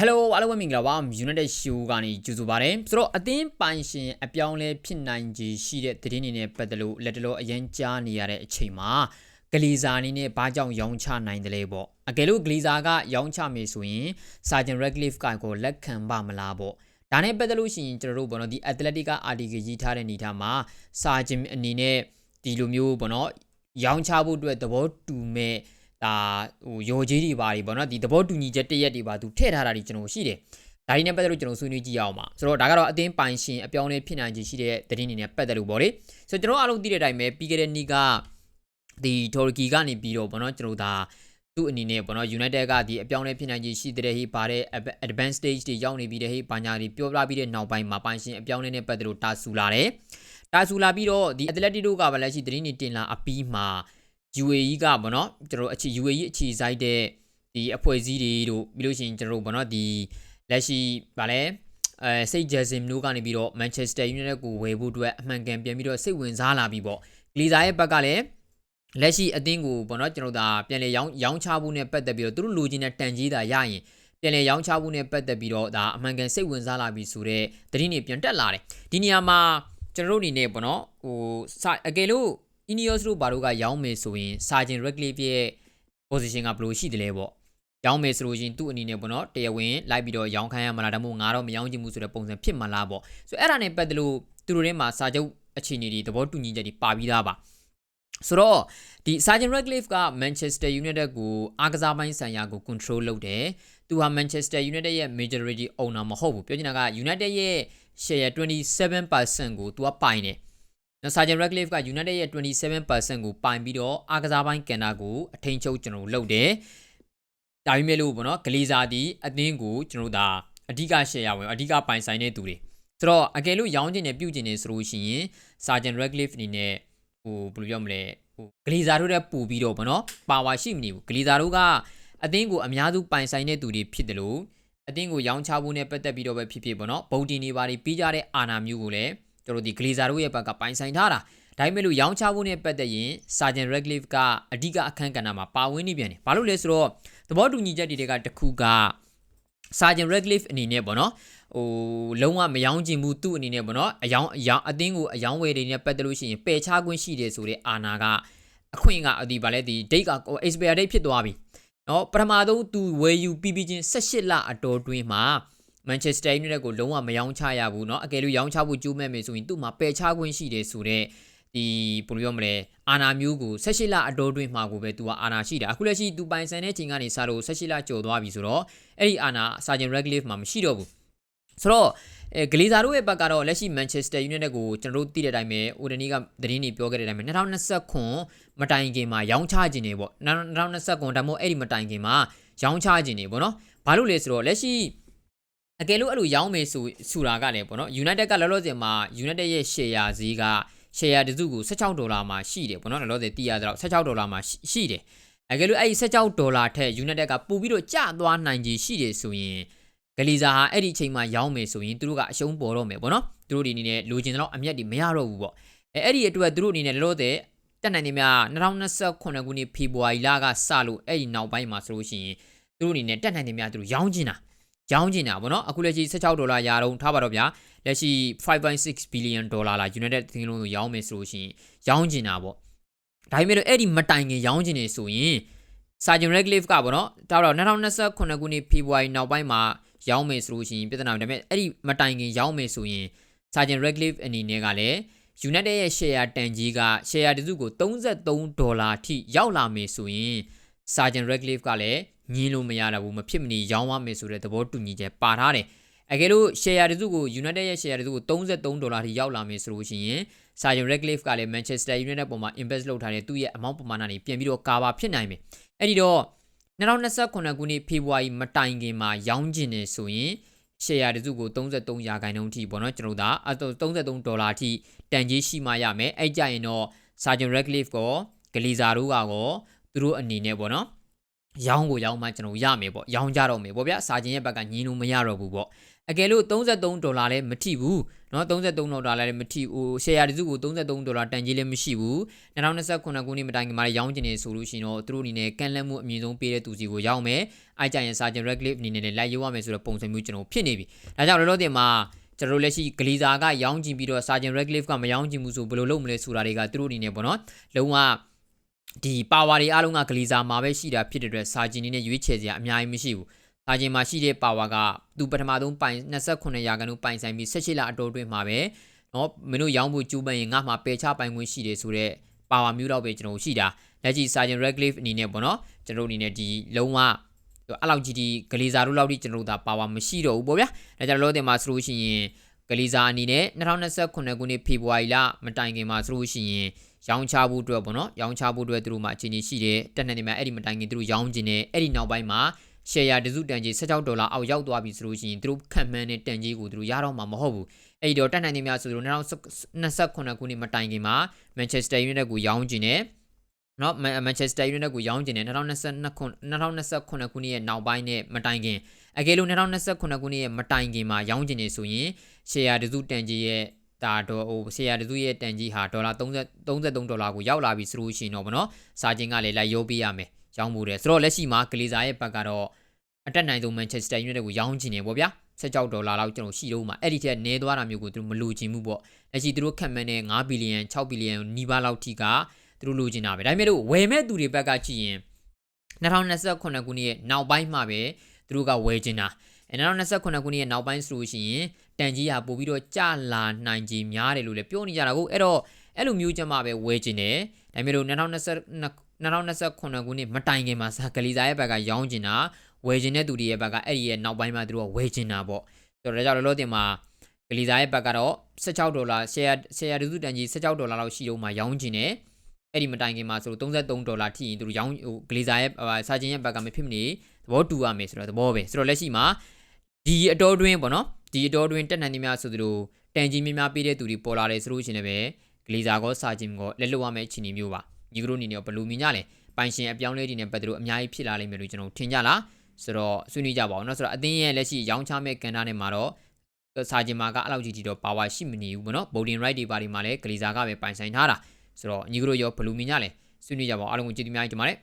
Hello အားလုံးပဲမင်္ဂလာပါ United Show ကနေကြိုဆိုပါရစေဆိုတော့အသင်းပိုင်ရှင်အပြောင်းလဲဖြစ်နိုင်ခြေရှိတဲ့သတင်းတွေနဲ့ပတ်သက်လို့လက်တလောအရင်ကြားနေရတဲ့အချိန်မှာဂလီဇာအနေနဲ့ဘာကြောင့်ရောင်းချနိုင်တယ်လဲပေါ့အကယ်လို့ဂလီဇာကရောင်းချမယ်ဆိုရင် Sergeant Radcliffe ကကိုလက်ခံပါမလားပေါ့ဒါနဲ့ပတ်သက်လို့ရှိရင်ကျွန်တော်တို့ဘောနော်ဒီ Athletic article ရေးထားတဲ့နေထားမှာ Sergeant အနေနဲ့ဒီလိုမျိုးဘောနော်ရောင်းချဖို့အတွက်သဘောတူမဲ့ ဒါဟိုရော်ကြီးတွေပါတွေပေါ့နော်ဒီသဘောတူညီချက်တရက်တွေပါသူထည့်ထားတာတွေကျွန်တော်ရှိတယ်ဒါတွေနဲ့ပတ်သက်လို့ကျွန်တော်ဆွေးနွေးကြည့်ရအောင်ပါဆိုတော့ဒါကတော့အသင်းပိုင်ရှင်အပြောင်းအလဲဖြစ်နိုင်ခြေရှိတဲ့သတင်းတွေနဲ့ပတ်သက်လို့ပေါ့လေဆိုတော့ကျွန်တော်အားလုံးသိတဲ့အတိုင်းပဲပြီးခဲ့တဲ့နေ့ကဒီတိုရကီကနေပြီးတော့ပေါ့နော်ကျွန်တော်ဒါသူ့အနေနဲ့ပေါ့နော် United ကဒီအပြောင်းလဲဖြစ်နိုင်ခြေရှိတဲ့ဟိပါတဲ့ advanced stage တွေရောက်နေပြီးတဲ့ဟိဘာညာတွေပြောပြပြီးတဲ့နောက်ပိုင်းမှာပိုင်ရှင်အပြောင်းလဲနဲ့ပတ်သက်လို့တာဆူလာတယ်တာဆူလာပြီးတော့ဒီ Atletico တို့ကပဲလက်ရှိသတင်းတွေတင်လာအပြီးမှာ UAE ကပေါ့နော်ကျွန်တော်တို့အခြေ UAE အခြေစိုက်တဲ့ဒီအဖွဲ့အစည်းတွေတို့ပြီးလို့ရှိရင်ကျွန်တော်တို့ပေါ့နော်ဒီလက်ရှိဗာလဲအဲစိတ်ဂျက်စင်မျိုးကနေပြီးတော့ Manchester United ကိုဝယ်ဖို့အတွက်အမှန်ကန်ပြန်ပြီးတော့စိတ်ဝင်စားလာပြီပေါ့ဂလီဇာရဲ့ဘက်ကလည်းလက်ရှိအသင်းကိုပေါ့နော်ကျွန်တော်တို့ဒါပြန်လေရောင်းရောင်းချဖို့နဲ့ပတ်သက်ပြီးတော့သူတို့လိုချင်တဲ့တန်ကြီးတာရရင်ပြန်လေရောင်းချဖို့နဲ့ပတ်သက်ပြီးတော့ဒါအမှန်ကန်စိတ်ဝင်စားလာပြီဆိုတော့သတင်းတွေပြန်တက်လာတယ်ဒီနေရာမှာကျွန်တော်တို့အနေနဲ့ပေါ့နော်ဟိုအကယ်လို့ Ineos တို့ဘာတို့ကရောင်းမယ်ဆိုရင် Sergeant Radcliffe ရဲ့ position ကဘယ်လိုရှိတယ်လဲပေါ့ရောင်းမယ်ဆိုလို့ရှင်သူ့အနေနဲ့ပေါ့နော်တရားဝင်လိုက်ပြီးတော့ရောင်းခိုင်းရမလားဒါမှမဟုတ်ငါတော့မရောင်းချင်ဘူးဆိုတဲ့ပုံစံဖြစ်မှာလားပေါ့ဆိုအဲ့ဒါနဲ့ပတ်သက်လို့သူတို့ထဲမှာစာချုပ်အခြေအနေတွေသဘောတူညီချက်တွေပါပြီးသားပါဆိုတော့ဒီ Sergeant Radcliffe က Manchester United ကိုအားကစားပိုင်းဆိုင်ရာကို control လုပ်တယ်သူဟာ Manchester United ရဲ့ majority owner မဟုတ်ဘူးပြောချင်တာက United ရဲ့ share 27%ကိုသူကပိုင်တယ် နော် Sergeant Radcliffe က United ရဲ့27%ကိုပိုင်ပြီးတော့အားကစားပိုင်းကန်တာကိုအထိန်ချုပ်ကျွန်တော်လုပ်တယ်။ဒါပေမဲ့လို့ပေါ့နော်ဂလီဇာဒီအသင်းကိုကျွန်တော်တို့ဒါအဓိက share ရဝင်အဓိကပိုင်ဆိုင်တဲ့သူတွေဆိုတော့အကယ်လို့ရောင်းချင်တယ်ပြုတ်ချင်တယ်ဆိုလို့ရှိရင် Sergeant Radcliffe အနေနဲ့ဟိုဘယ်လိုပြောမလဲဟိုဂလီဇာတို့တဲ့ပူပြီးတော့ပေါ့နော်ပါဝါရှိမနေဘူးဂလီဇာတို့ကအသင်းကိုအများစုပိုင်ဆိုင်တဲ့သူတွေဖြစ်တယ်လို့အသင်းကိုရောင်းချဖို့နဲ့ပတ်သက်ပြီးတော့ပဲဖြစ်ဖြစ်ပေါ့နော်ဗုံတင်နေပါပြီးကြတဲ့အာနာမျိုးကိုလည်း ကျွန်တော်ဒီဂလီဇာတို့ရဲ့ဘက်ကပိုင်ဆိုင်ထားတာဒါပေမဲ့လို့ရောင်းချဖို့နဲ့ပတ်သက်ရင်ဆာဂျန်ရက်ဂလစ်ကအဓိကအခန်းကဏ္ဍမှာပါဝင်နေပြန်တယ်။ဘာလို့လဲဆိုတော့သဘောတူညီချက်တွေကတခုကဆာဂျန်ရက်ဂလစ်အနေနဲ့ပေါ့နော်ဟိုလုံးဝမယောင်းကျင်ဘူးသူ့အနေနဲ့ပေါ့နော်အယောင်းအယောင်းအသင်းကိုအယောင်းဝယ်တွေနဲ့ပတ်သက်လို့ရှိရင်ပယ်ချခွင့်ရှိတယ်ဆိုတဲ့အာနာကအခွင့်ကအဒီဗာလဲဒီဒိတ်က expire date ဖြစ်သွားပြီ။နော်ပထမဆုံးသူဝယ်ယူပြီးပြီးချင်း18လအတော်တွင်းမှာ မန်ချက်စတာယူနိုက်တက်ကိုလုံးဝမယောင်းချရဘူးเนาะအကယ်လို့ယောင်းချဖို့ကြိုးမဲ့မယ်ဆိုရင်သူ့မှာပယ်ချခွင့်ရှိတယ်ဆိုတော့ဒီဘယ်လိုပြောမလဲအာနာမျိုးကို16လအတော်တွင်းမှာကိုပဲသူကအာနာရှိတာအခုလက်ရှိသူပိုင်ဆိုင်တဲ့ချိန်ကနေစလို့16လကျော်သွားပြီဆိုတော့အဲ့ဒီအာနာစာဂျင်ရက်ဂလစ်မှာမရှိတော့ဘူးဆိုတော့အဲဂလီဇာတို့ရဲ့ဘက်ကတော့လက်ရှိမန်ချက်စတာယူနိုက်တက်ကိုကျွန်တော်တို့သိတဲ့အတိုင်းပဲအိုဒနီကသတင်းတွေပြောခဲ့တဲ့အတိုင်းပဲ2020ခွန်မတိုင်ခင်မှာရောင်းချခြင်းနေပေါ့2020ခွန်ဒါမှမဟုတ်အဲ့ဒီမတိုင်ခင်မှာရောင်းချခြင်းနေပေါ့နော်ဘာလို့လဲဆိုတော့လက်ရှိ အကယ်လို့အဲ့လိုရောင်းမယ်ဆိုဆိုတာကလည်းပေါ့နော် United ကလောလောဆယ်မှာ United ရဲ့ share ဈေးက share တစုကို16ဒေါ်လာမှာရှိတယ်ပေါ့နော်လောလောဆယ်တည်ရတော့16ဒေါ်လာမှာရှိတယ်အကယ်လို့အဲ့ဒီ16ဒေါ်လာထက် United ကပို့ပြီးတော့ကျသွားနိုင်ကြီးရှိတယ်ဆိုရင်ဂလီဇာဟာအဲ့ဒီအချိန်မှာရောင်းမယ်ဆိုရင်သူတို့ကအရှုံးပေါ်တော့မယ်ပေါ့နော်သူတို့ဒီအနေနဲ့လိုချင်တော့အမျက်တွေမရတော့ဘူးပေါ့အဲအဲ့ဒီအတွက်သူတို့အနေနဲ့လောလောဆယ်တက်နိုင်နေမြ2029ခုနှစ်ဖေဖော်ဝါရီလကစလို့အဲ့ဒီနောက်ပိုင်းမှာဆိုလို့ရှိရင်သူတို့အနေနဲ့တက်နိုင်နေမြသူတို့ရောင်းချင်တာ ရောင်းချင်တာပေါ့နော်အခုလက်ရှိ16ဒေါ်လာရာတော့ထားပါတော့ဗျာလက်ရှိ5.6 billion ဒေါ်လာလာ United သင်းလုံးကိုရောင်းမယ်ဆိုလို့ရှိရင်ရောင်းချင်တာပေါ့ဒါပေမဲ့အဲ့ဒီမတိုင်ခင်ရောင်းချင်နေဆိုရင် Sergeant Radcliffe ကပေါ့နော်ဒါတော့2029ခုနှစ်ဖေဖော်ဝါရီနောက်ပိုင်းမှာရောင်းမယ်ဆိုလို့ရှိရင်ပြဿနာဒါပေမဲ့အဲ့ဒီမတိုင်ခင်ရောင်းမယ်ဆိုရင် Sergeant Radcliffe အနေနဲ့ကလည်း United ရဲ့ share တန်ကြီးက share တစုကို33ဒေါ်လာထိရောက်လာမယ်ဆိုရင် Sergeant Radcliffe ကလည်းညင်းလို့မရတော့ဘူးမဖြစ်မနေရောင်းရမယ်ဆိုတဲ့သဘောတူညီချက်ပါထားတယ်အကယ်လို့ share တစုကို United ရဲ့ share တစုကို33ဒေါ်လာထိရောက်လာမယ်ဆိုလို့ရှိရင် Sergeant Radcliffe ကလည်း Manchester United ပေါ်မှာ invest လုပ်ထားတဲ့သူ့ရဲ့ amount ပမာဏတွေပြန်ပြီးတော့ကာဘာဖြစ်နိုင်မယ်အဲ့ဒီတော့2029ခုနှစ်ဖေဖော်ဝါရီမတိုင်ခင်မှာရောင်းကျင်နေဆိုရင် share တစုကို33ရာခိုင်နှုန်းထိပေါ့နော်ကျွန်တော်တို့ဒါ33ဒေါ်လာထိတန်ကြီးရှိမှရမယ်အဲ့ကြရင်တော့ Sergeant Radcliffe ကောဂလီဇာတို့ကကော သူတို့အနေနဲ့ပေါ့နော်ရောင်းကိုရောင်းမှကျွန်တော်ရမယ်ပေါ့ရောင်းကြတော့မယ်ပေါ့ဗျာစာချင်းရဲ့ဘက်ကညင်းလို့မရတော့ဘူးပေါ့ အကယ်လို့33ဒေါ်လာလည်းမထိဘူးเนาะ33ဒေါ်လာလည်းမထိဟိုရှယ်ယာတစုကို33ဒေါ်လာတန်ကြီးလည်းမရှိဘူး2029ခုနှစ်မတိုင်ခင်မှာလည်းရောင်းချင်နေဆိုလို့ရှိရင်တော့သူတို့အနေနဲ့ကန်လက်မှုအမြင့်ဆုံးပေးတဲ့သူစီကိုရောက်မယ်အဲကြရင် Sergeant Radcliffe အနေနဲ့လည်းလိုက်ရုံရမယ်ဆိုတော့ပုံစံမျိုးကျွန်တော်ဖြစ်နေပြီဒါကြောင့်လောလောဆယ်မှာကျွန်တော်တို့လက်ရှိဂလီဇာကရောင်းချင်ပြီးတော့ Sergeant Radcliffe ကမရောင်းချင်ဘူးဆိုဘယ်လိုလုပ်မလဲဆိုတာတွေကသူတို့အနေနဲ့ပေါ့နော်လုံးဝ ဒီပါဝါတွေအားလုံးကဂလီဇာမှာပဲရှိတာဖြစ်တဲ့အတွက်ဆာဂျင်နီနဲ့ရွေးချယ်စရာအများကြီးမရှိဘူးဆာဂျင်မှာရှိတဲ့ပါဝါကသူပထမဆုံးပိုင်29ရာခိုင်နှုန်းပိုင်ဆိုင်ပြီး16လအတော်အတွင်းမှာပဲနော်မင်းတို့ရောင်းဖို့ကြိုးပမ်းရင်ငါ့မှာပယ်ချပိုင်ခွင့်ရှိတယ်ဆိုတော့ပါဝါမျိုးတော့ပဲကျွန်တော်ရှိတာလက်ရှိ Sergeant Radcliffe အနေနဲ့ပေါ့နော်ကျွန်တော်အနေနဲ့ဒီလုံးဝအဲ့လောက်ကြီးဒီဂလီဇာတို့လောက်ထိကျွန်တော်တို့ဒါပါဝါမရှိတော့ဘူးပေါ့ဗျာဒါကြောင့်လောတင်မှာဆိုလို့ရှိရင်ဂလီဇာအနေနဲ့2029ခုနှစ်ဖေဖော်ဝါရီလမတိုင်ခင်မှာဆိုလို့ရှိရင် ရောင်းချဖို့အတွက်ပေါ့နော်ရောင်းချဖို့အတွက်သူတို့မှာအခြေအနေရှိတယ်တက်နေနေမှာအဲ့ဒီမတိုင်ခင်သူတို့ရောင်းကျင်တယ်အဲ့ဒီနောက်ပိုင်းမှာရှယ်ယာတစုတန်ကြီး16ဒေါ်လာအောက်ရောက်သွားပြီဆိုလို့ရှိရင်သူတို့ခံမှန်းတဲ့တန်ကြီးကိုသူတို့ရတော့မှာမဟုတ်ဘူးအဲ့ဒီတော့တက်နိုင်နေများဆိုလို့2029ခုနှစ်မတိုင်ခင်မှာ Manchester United ကိုရောင်းကျင်တယ်နော်မန်ချက်စတာယူနိုက်တက်ကိုရောင်းကျင်တယ်2022ခု2029ခုနှစ်ရဲ့နောက်ပိုင်းနဲ့မတိုင်ခင်အကယ်လို့2029ခုနှစ်ရဲ့မတိုင်ခင်မှာရောင်းကျင်နေဆိုရင်ရှယ်ယာတစုတန်ကြီးရဲ့ ဒါတော့ဟိုရှယ်ယာတစုရဲ့တန်ကြီးဟာဒေါ်လာ30 33ဒေါ်လာကိုရောက်လာပြီဆိုလို့ရှိရင်တော့ဗောနော်စာချင်းကလည်းလိုက်ရုပ်ပေးရမယ်ရောင်းမှုတယ်ဆိုတော့လက်ရှိမှာဂလီဇာရဲ့ဘက်ကတော့အတက်နိုင်ဆုံးမန်ချက်စတာယူနိုက်တက်ကိုရောင်းကျင်နေပေါ့ဗျာ16ဒေါ်လာလောက်ကျွန်တော်ရှိတော့မှအဲ့ဒီထက်နည်းသွားတာမျိုးကိုသူတို့မလိုချင်ဘူးပေါ့လက်ရှိသူတို့ခန့်မှန်းတဲ့9ဘီလီယံ6ဘီလီယံနီးပါးလောက်ထိကသူတို့လိုချင်တာပဲဒါပေမဲ့လို့ဝယ်မဲ့သူတွေဘက်ကကြည့်ရင်2028ခုနှစ်ရဲ့နောက်ပိုင်းမှာပဲသူတို့ကဝယ်ချင်တာအဲ2028ခုနှစ်ရဲ့နောက်ပိုင်းဆိုလို့ရှိရင် တန်ကြီးဟာပို့ပြီးတော့ကြလာနိုင်ကြီးများတယ်လို့လည်းပြောနေကြတာကိုအဲ့တော့အဲ့လိုမျိုးကြမှာပဲဝယ်ချင်တယ်ဒါပေမဲ့လို့2022 2029ခုနှစ်မတိုင်ခင်မှာစာကလီဇာရဲ့ဘက်ကရောင်းချင်တာဝယ်ချင်တဲ့သူတွေရဲ့ဘက်ကအဲ့ဒီရဲ့နောက်ပိုင်းမှာသူတို့ကဝယ်ချင်တာပေါ့ဆိုတော့ဒါကြောင့်လောလောတင်မှာဂလီဇာရဲ့ဘက်ကတော့16ဒေါ်လာရှယ်ယာရှယ်ယာတစုတန်ကြီး16ဒေါ်လာလောက်ရှိတော့မှရောင်းချင်တယ်အဲ့ဒီမတိုင်ခင်မှာဆိုလို့33ဒေါ်လာထိရင်သူတို့ရောင်းဟိုဂလီဇာရဲ့စာချင်းရဲ့ဘက်ကမဖြစ်မနေသဘောတူရမယ်ဆိုတော့သဘောပဲဆိုတော့လက်ရှိမှာဒီအတော်တွင်းပေါ့နော် ဒီအတော်တွင်းတက်နိုင်နေများဆိုသလိုတန်ကြီးများများပေးတဲ့သူတွေပေါ်လာတယ်ဆိုလို့ရှိရင်လည်းဂလီဇာကောစာချင်းကောလက်လွတ်ရမယ့်အခြေအနေမျိုးပါညီကတို့အနေနဲ့ဘယ်လိုမြင်ကြလဲပိုင်ရှင်အပြောင်းလဲတွေနဲ့ပတ်သက်လို့အများကြီးဖြစ်လာလိမ့်မယ်လို့ကျွန်တော်ထင်ကြလားဆိုတော့ဆွေးနွေးကြပါအောင်เนาะဆိုတော့အသင်းရဲ့လက်ရှိရောင်းချမဲ့ကန်တာနဲ့မှာတော့စာချင်းမာကအဲ့လောက်ကြီးကြီးတော့ပါဝါရှိမနေဘူးပေါ့နော် voting right တွေပါဒီမှာလည်းဂလီဇာကပဲပိုင်ဆိုင်ထားတာဆိုတော့ညီကတို့ရောဘယ်လိုမြင်ကြလဲဆွေးနွေးကြပါအောင်အားလုံးကိုကျေးဇူးများကြီးတင်ပါတယ်